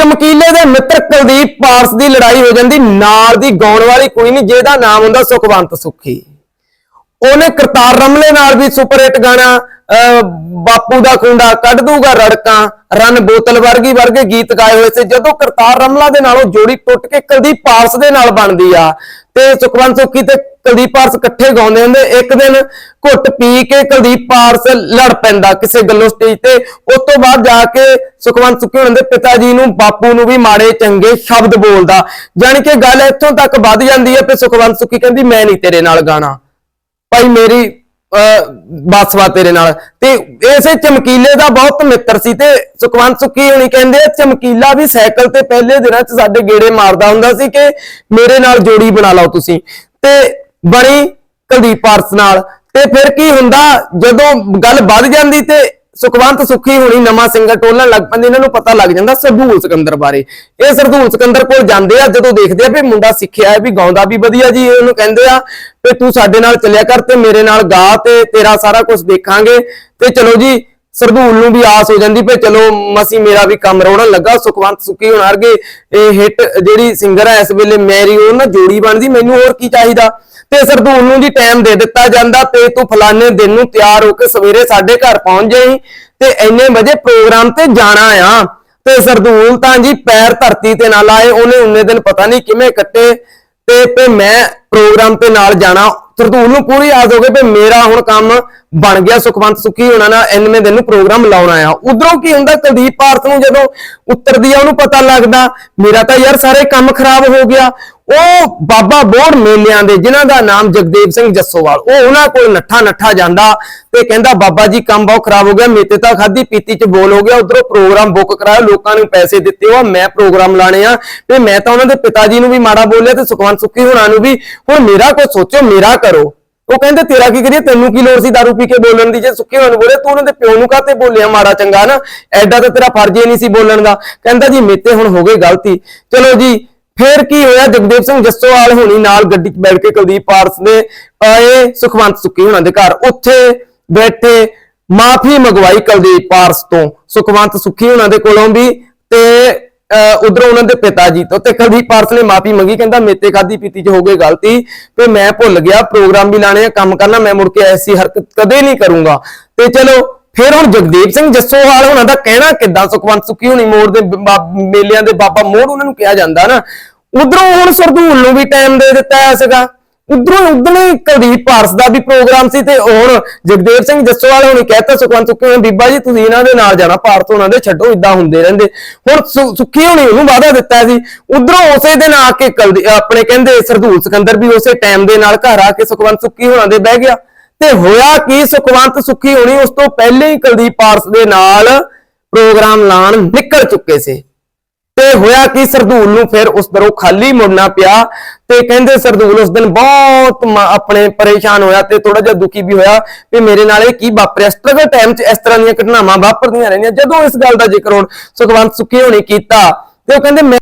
ਚਮਕੀਲੇ ਦੇ ਮਿੱਤਰ ਕੁਲਦੀਪ ਪਾਰਸ ਦੀ ਲੜਾਈ ਹੋ ਜਾਂਦੀ ਨਾਲ ਦੀ ਗਾਉਣ ਵਾਲੀ ਕੁੜੀ ਨਹੀਂ ਜਿਹਦਾ ਨਾਮ ਹੁੰਦਾ ਸੁਖਵੰਤ ਸੁਖੀ। ਉਹਨੇ ਕਰਤਾਰ ਰਮਲੇ ਨਾਲ ਵੀ ਸੁਪਰ ਹਿੱਟ ਗਾਣਾ ਅਹ, ਬਾਪੂ ਦਾ ਖੁੰਡਾ ਕੱਢ ਦੂਗਾ ਰੜਕਾਂ ਰਨ ਬੋਤਲ ਵਰਗੀ ਵਰਗੇ ਗੀਤ ਗਾਏ ਹੋਏ ਸੀ। ਜਦੋਂ ਕਰਤਾਰ ਰਮਲਾ ਦੇ ਨਾਲੋਂ ਜੋੜੀ ਟੁੱਟ ਕੇ ਕੁਲਦੀਪ ਪਾਰਸ ਦੇ ਨਾਲ ਬਣਦੀ ਆ ਤੇ ਸੁਖਵੰਤ ਸੁਖੀ ਤੇ ਕੁਲਦੀਪ ਪਾਰਸ ਇਕੱਠੇ ਗਾਉਂਦੇ ਹੁੰਦੇ ਇੱਕ ਦਿਨ ਘੁੱਟ ਪੀ ਕੇ ਕੁਲਦੀਪ ਪਾਰਸ ਲੜ ਪੈਂਦਾ ਕਿਸੇ ਗੱਲੋਂ ਸਟੇਜ ਤੇ। ਉਸ ਤੋਂ ਬਾਅਦ ਜਾ ਕੇ ਸੁਖਵੰਤ ਸੁਖੀ ਉਹਨਾਂ ਦੇ ਪਿਤਾ ਜੀ ਨੂੰ ਬਾਪੂ ਨੂੰ ਵੀ ਮਾੜੇ ਚੰਗੇ ਸ਼ਬਦ ਬੋਲਦਾ। ਜਾਣੀ ਕਿ ਗੱਲ ਇੱਥੋਂ ਤੱਕ ਵੱਧ ਜਾਂਦੀ ਹੈ ਕਿ ਸੁਖਵੰਤ ਸੁਖੀ ਕਹਿੰਦੀ ਮੈਂ ਨਹੀਂ ਤੇਰੇ ਨਾਲ ਗਾਣਾ। ਭਾਈ ਮੇਰੀ ਬਸ ਵਾ ਤੇਰੇ ਨਾਲ। ਤੇ ਇਸੇ ਚਮਕੀਲੇ ਦਾ ਬਹੁਤ ਮਿੱਤਰ ਸੀ ਤੇ ਸੁਖਵੰਤ ਸੁੱਖੀ ਹੁਣੀ ਕਹਿੰਦੇ ਆ, ਚਮਕੀਲਾ ਵੀ ਸਾਈਕਲ ਤੇ ਪਹਿਲੇ ਦਿਨਾਂ 'ਚ ਸਾਡੇ ਗੇੜੇ ਮਾਰਦਾ ਹੁੰਦਾ ਸੀ ਕਿ ਮੇਰੇ ਨਾਲ ਜੋੜੀ ਬਣਾ ਲਓ ਤੁਸੀਂ। ਤੇ ਬਣੀ ਕੁਲਦੀਪ ਪਾਰਸ ਨਾਲ। ਤੇ ਫਿਰ ਕੀ ਹੁੰਦਾ, ਜਦੋਂ ਗੱਲ ਵੱਧ ਜਾਂਦੀ ਤੇ ਸੁਖਵੰਤ ਸੁਖੀ ਹੁਣੀ ਨਵਾਂ ਸਿੰਗਰ ਟੋਲਣ ਲੱਗ ਪੈਂਦੇ, ਇਹਨਾਂ ਨੂੰ ਪਤਾ ਲੱਗ ਜਾਂਦਾ ਸਰਦੂਲ ਸਿਕੰਦਰ ਬਾਰੇ। ਇਹ ਸਰਦੂਲ ਸਿਕੰਦਰ ਕੋਲ ਜਾਂਦੇ ਆ, ਜਦੋਂ ਦੇਖਦੇ ਆ ਵੀ ਮੁੰਡਾ ਸਿੱਖਿਆ ਹੈ, ਵੀ ਗਾਉਂਦਾ ਵੀ ਵਧੀਆ ਜੀ ਇਹਨੂੰ ਕਹਿੰਦੇ ਆ ਵੀ ਤੂੰ ਸਾਡੇ ਨਾਲ ਚੱਲਿਆ ਕਰ ਤੇ ਮੇਰੇ ਨਾਲ ਗਾ ਤੇ ਤੇਰਾ ਸਾਰਾ ਕੁਝ ਦੇਖਾਂਗੇ। ਤੇ ਚਲੋ ਜੀ ਸਰਦੂਲ ਨੂੰ ਵੀ ਆਸ ਹੋ ਜਾਂਦੀ ਵੀ ਚਲੋ ਮਸੀ ਮੇਰਾ ਵੀ ਕੰਮ ਰੋੜਨ ਲੱਗਾ, ਸੁਖਵੰਤ ਸੁਖੀ ਹੁਣ ਅਰਗੇ ਇਹ ਹਿੱਟ ਜਿਹੜੀ ਸਿੰਗਰ ਹੈ ਇਸ ਵੇਲੇ ਮੈਰੀ, ਉਹ ਨਾ ਜੋੜੀ ਬਣਦੀ, ਮੈਨੂੰ ਹੋਰ ਕੀ ਚਾਹੀਦਾ? ਤੇ ਸਰਦੂਲ ਨੂੰ ਜੀ ਟਾਈਮ ਦੇ ਦਿੱਤਾ ਜਾਂਦਾ ਤੇ ਤੂੰ ਫਲਾਣੇ ਦਿਨ ਨੂੰ ਤਿਆਰ ਹੋ ਕੇ ਸਵੇਰੇ ਸਾਡੇ ਘਰ ਪਹੁੰਚ ਜਾਈਂ ਤੇ ਇੰਨੇ ਵਜੇ ਪ੍ਰੋਗਰਾਮ ਤੇ ਜਾਣਾ ਆ। ਤੇ ਸਰਦੂਲ ਤਾਂ ਜੀ ਪੈਰ ਧਰਤੀ ਤੇ ਨਾ ਲਾਏ, ਉਹਨੇ ਉਨੇ ਦਿਨ ਪਤਾ ਨਹੀਂ ਕਿਵੇਂ ਕੱਟੇ। ਤੇ ਤੇ ਮੈਂ ਪ੍ਰੋਗਰਾਮ ਤੇ ਨਾਲ ਜਾਣਾ। ਸਰਦੂਲ ਨੂੰ ਪੂਰੀ ਆਸ ਹੋ ਗਈ ਵੀ ਮੇਰਾ ਹੁਣ ਕੰਮ ਬਣ ਗਿਆ, ਸੁਖਵੰਤ ਸੁਖੀ ਹੋਣਾ ਨਾ ਇੰਨੇ ਦਿਨ ਨੂੰ ਪ੍ਰੋਗਰਾਮ ਲਾਉਣਾ ਆ ਉਧਰੋਂ ਕੀ ਹੁੰਦਾ, ਕੁਲਦੀਪ ਭਾਰਤ ਨੂੰ ਜਦੋਂ ਉੱਤਰਦੀ ਆ, ਉਹਨੂੰ ਪਤਾ ਲੱਗਦਾ, ਮੇਰਾ ਤਾਂ ਯਾਰ ਸਾਰੇ ਕੰਮ ਖਰਾਬ ਹੋ ਗਿਆ। ਉਹ ਬਾਬਾ ਬੋੜ ਮੇਲਿਆਂ ਦੇ, ਜਿਨ੍ਹਾਂ ਦਾ ਨਾਮ ਜਗਦੇਵ ਸਿੰਘ ਜੱਸੋਵਾਲ, ਉਹ ਉਹਨਾਂ ਕੋਲ ਨੱਠਾ ਨੱਠਾ ਜਾਂਦਾ ਤੇ ਕਹਿੰਦਾ, ਬਾਬਾ ਜੀ, ਕੰਮ ਬਹੁਤ ਖਰਾਬ ਹੋ ਗਿਆ, ਮੇਤੇ ਤਾਂ ਖਾਦੀ ਪੀਤੀ ਚ ਬੋਲ ਹੋ ਗਿਆ, ਉਧਰੋਂ ਪ੍ਰੋਗਰਾਮ ਬੁੱਕ ਕਰਾਇਆ, ਲੋਕਾਂ ਨੂੰ ਪੈਸੇ ਦਿੱਤੇ ਹੋ ਮੈਂ ਪ੍ਰੋਗਰਾਮ ਲਾਣੇ ਆ, ਤੇ ਮੈਂ ਤਾਂ ਉਹਨਾਂ ਦੇ ਪਿਤਾ ਜੀ ਨੂੰ ਵੀ ਮਾੜਾ ਬੋਲਿਆ ਤੇ ਸੁਖਵੰਤ ਸੁੱਖੀ ਹੋਣਾ ਨੂੰ ਵੀ, ਹੁਣ ਮੇਰਾ ਕੁਝ ਸੋਚੋ, ਮੇਰਾ ਕਰੋ। ਉਹ ਕਹਿੰਦੇ, ਤੇਰਾ ਕੀ ਕਰੀਏ, ਤੈਨੂੰ ਕੀ ਲੋੜ ਸੀ ਦਾਰੂ ਪੀ ਕੇ ਬੋਲਣ ਦੀ? ਜੇ ਸੁੱਖੀ ਹੋਣ ਬੋਲੇ ਤੂੰ ਉਹਨਾਂ ਦੇ ਪਿਓ ਨੂੰ ਕਾਤੇ ਬੋਲਿਆ, ਮਾੜਾ ਚੰਗਾ ਨਾ ਐਡਾ ਤਾਂ ਤੇਰਾ ਫਰਜ਼ ਹੀ ਨਹੀਂ ਸੀ ਬੋਲਣ ਦਾ। ਕਹਿੰਦਾ, ਜੀ, ਮੇਤੇ ਹੁਣ ਹੋ ਗਈ ਗਲਤੀ। ਚਲੋ ਜੀ ਫੇਰ ਕੀ ਹੋਇਆ? ਜਗਦੇਵ ਸਿੰਘ ਜੱਸੋਵਾਲ ਹੋਣੀ ਨਾਲ ਗੱਡੀ 'ਚ ਬੈਠ ਕੇ ਕੁਲਦੀਪ ਪਾਰਸ ਦੇ ਆਏ ਸੁਖਵੰਤ ਸੁੱਕੀ ਹੋਣਾ ਦੇ ਘਰ। ਉੱਥੇ ਬੈਠੇ ਮਾਫੀ ਮੰਗਵਾਈ ਕੁਲਦੀਪ ਪਾਰਸ ਤੋਂ। ਸੁਖਵੰਤ ਸੁੱਖੀ ਹੋਣਾ ਦੇ ਕੋਲੋਂ ਵੀ ਤੇ ਉਧਰੋਂ ਉਹਨਾਂ ਦੇ ਪਿਤਾ ਜੀ ਤੋਂ। ਤੇ ਕੁਲਦੀਪ ਪਾਰਸ ਨੇ ਮਾਫੀ ਮੰਗੀ, ਕਹਿੰਦਾ ਮੇਤੇ ਖਾਦੀ ਪੀਤੀ 'ਚ ਹੋ ਗਈ ਗਲਤੀ ਤੇ ਮੈਂ ਭੁੱਲ ਗਿਆ, ਪ੍ਰੋਗਰਾਮ ਵੀ ਲਾਣੇ ਆ, ਕੰਮ ਕਰਨਾ, ਮੈਂ ਮੁੜ ਕੇ ਐਸੀ ਹਰਕਤ ਕਦੇ ਨਹੀਂ ਕਰੂੰਗਾ। ਤੇ ਚਲੋ ਫਿਰ ਹੁਣ ਜਗਦੀਪ ਸਿੰਘ ਜੱਸੋਵਾਲ ਉਹਨਾਂ ਦਾ ਕਹਿਣਾ ਕਿੱਦਾਂ ਸੁਖਵੰਤ ਸੁੱਖੀ ਹੋਣੀ ਮੋੜ ਦੇ ਮੇਲਿਆਂ ਦੇ ਬਾਬਾ ਮੋੜ ਉਹਨਾਂ ਨੂੰ ਕਿਹਾ ਜਾਂਦਾ ਨਾ। ਉਧਰੋਂ ਹੁਣ ਸਰਦੂਲ ਨੂੰ ਵੀ ਟਾਈਮ ਦੇ ਦਿੱਤਾ ਹੈ ਸੀਗਾ। ਉਧਰੋਂ ਉਧਨੇ ਕੁਲਦੀਪ ਪਾਰਸ ਦਾ ਵੀ ਪ੍ਰੋਗਰਾਮ ਸੀ ਤੇ ਹੁਣ ਜਗਦੇਵ ਸਿੰਘ ਜੱਸੋਵਾਲ ਹੁਣੀ ਕਹਿਤਾ ਸੁਖਵੰਤ ਸੁੱਖੀ ਹੋਣੀ, ਬੀਬਾ ਜੀ, ਤੁਸੀਂ ਇਹਨਾਂ ਦੇ ਨਾਲ ਜਾਣਾ ਭਾਰਤ ਉਹਨਾਂ ਦੇ ਛੱਡੋ ਇਦਾਂ ਹੁੰਦੇ ਰਹਿੰਦੇ। ਹੁਣ ਸੁ- ਸੁੱਖੀ ਹੋਣੀ ਉਹਨੂੰ ਵਾਅਦਾ ਦਿੱਤਾ ਸੀ। ਉਧਰੋਂ ਉਸੇ ਦਿਨ ਆ ਕੇ ਕੁਲਦੀ- ਆਪਣੇ ਕਹਿੰਦੇ ਸਰਦੂਲ ਸਿਕੰਦਰ ਵੀ ਉਸੇ ਟਾਈਮ ਦੇ ਨਾਲ ਘਰ ਆ ਕੇ ਸੁਖਵੰਤ ਸੁੱਖੀ ਹੋਣਾ ਦੇ ਬਹਿ ਗਿਆ। ਤੇ ਹੋਇਆ ਕੀ? ਸੁਖਵੰਤ ਸੁੱਖੀ ਹੋਣੀ ਉਸ ਤੋਂ ਪਹਿਲੇ ਹੀ ਕੁਲਦੀਪ ਪਾਰਸ ਦੇ ਨਾਲ ਪ੍ਰੋਗਰਾਮ ਲਾਣ ਨਿਕਲ ਚੁੱਕੇ ਸੀ। ਤੇ ਹੋਇਆ ਕਿ? ਸਰਦੂਲ ਨੂੰ ਫਿਰ ਉਸ ਦਰੋਂ ਖਾਲੀ ਮੁੜਨਾ ਪਿਆ ਤੇ ਕਹਿੰਦੇ ਸਰਦੂਲ ਉਸ ਦਿਨ ਬਹੁਤ ਆਪਣੇ ਪਰੇਸ਼ਾਨ ਹੋਇਆ ਤੇ ਥੋੜਾ ਜਿਹਾ ਦੁਖੀ ਵੀ ਹੋਇਆ ਵੀ ਮੇਰੇ ਨਾਲ ਇਹ ਕੀ ਵਾਪਰਿਆ? ਸਟਰਗਲ ਟਾਈਮ 'ਚ ਇਸ ਤਰ੍ਹਾਂ ਦੀਆਂ ਘਟਨਾਵਾਂ ਵਾਪਰਦੀਆਂ ਰਹਿੰਦੀਆਂ। ਜਦੋਂ ਇਸ ਗੱਲ ਦਾ ਜ਼ਿਕਰ ਹੁਣ ਸੁਖਵੰਤ ਸੁਖੀ ਹੋਣੀ ਕੀਤਾ ਤੇ ਉਹ ਕਹਿੰਦੇ ਮੈਂ